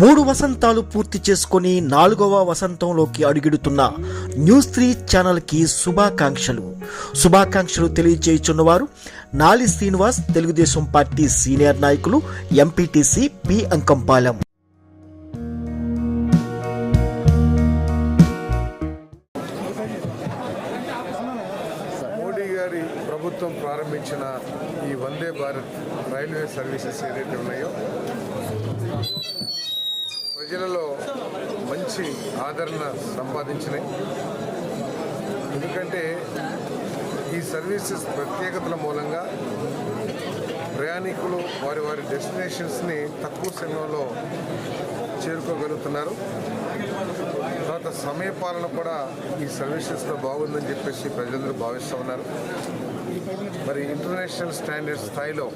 మూడు వసంతాలు పూర్తి చేసుకొని నాలుగవ వసంతంలోకి అడుగిడుతున్న న్యూస్ త్రీ ఛానల్కి శుభాకాంక్షలు. శుభాకాంక్షలు తెలియజేయుచున్నవారు నాలి శ్రీనివాస్ తెలుగుదేశం పార్టీ సీనియర్ నాయకులు ఎంపీటీసీ పి. అంకంపాలెం. ప్రభుత్వం ప్రారంభించిన ఈ వందే భారత్ రైల్వే సర్వీసెస్ ఏదైతే ఉన్నాయో ప్రజలలో మంచి ఆదరణ సంపాదించినాయి ఎందుకంటే ఈ సర్వీసెస్ ప్రత్యేకతల మూలంగా ప్రయాణికులు వారి వారి డెస్టినేషన్స్ని తక్కువ సమయంలో చేరుకోగలుగుతున్నారు. తర్వాత సమయ పాలన కూడా ఈ సర్వీసెస్లో బాగుందని చెప్పేసి ప్రజలందరూ భావిస్తూ ఉన్నారు. మరి ఇంటర్నేషనల్ స్టాండర్డ్ స్థాయిలో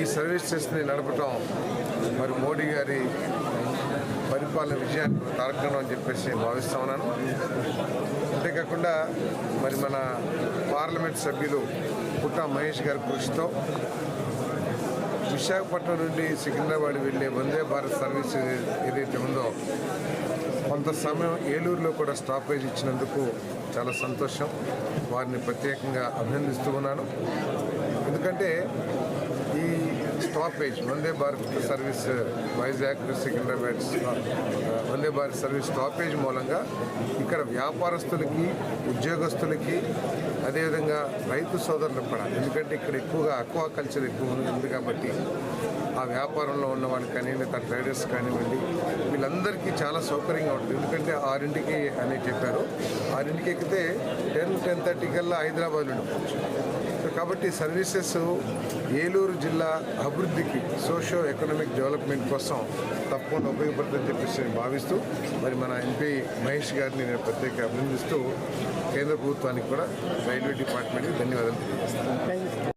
ఈ సర్వీసెస్ని నడపటం మరి మోడీ గారి పరిపాలన విజయానికి తారకం అని చెప్పేసి భావిస్తున్నాను ఉన్నాను. అంతేకాకుండా మరి మన పార్లమెంట్ సభ్యులు పుట్ట మహేష్ గారి కృషితో విశాఖపట్నం నుండి సికింద్రాబాద్ వెళ్ళే వందే భారత్ సర్వీస్ ఏదైతే ఉందో కొంత సమయం ఏలూరులో కూడా స్టాపేజ్ ఇచ్చినందుకు చాలా సంతోషం. వారిని ప్రత్యేకంగా అభినందిస్తూ ఉన్నాను. ఎందుకంటే stoppage Vande Bharat service Vizag Secunderabad Vande Bharat service stoppage మూలంగా ఇక్కడ వ్యాపారస్తులకి ఉద్యోగస్తులకి అదేవిధంగా రైతు సోదరులకు కూడా ఎందుకంటే ఇక్కడ ఎక్కువగా అక్వా కల్చర్ ఎక్కువ ఉంది కాబట్టి ఆ వ్యాపారంలో ఉన్న వాళ్ళు కానివ్వండి తన ట్రేడర్స్ కానివ్వండి వీళ్ళందరికీ చాలా సౌకర్యంగా ఉంటుంది. ఎందుకంటే ఆరింటికి అని చెప్పారు. ఆరింటికి ఎక్కితే టెన్ టెన్ థర్టీ కల్లా హైదరాబాద్లో ఉండవచ్చు కాబట్టి సర్వీసెస్ ఏలూరు జిల్లా అభివృద్ధికి సోషో ఎకనామిక్ డెవలప్మెంట్ కోసం తప్పకుండా ఉపయోగపడుతుందని చెప్పేసి నేను భావిస్తూ మరి మన ఎంపీ మహేష్ గారిని నేను ప్రత్యేక అభినందిస్తూ కేంద్ర ప్రభుత్వానికి కూడా రైల్వే డిపార్ట్మెంట్కి ధన్యవాదాలు తెలియజేస్తాను.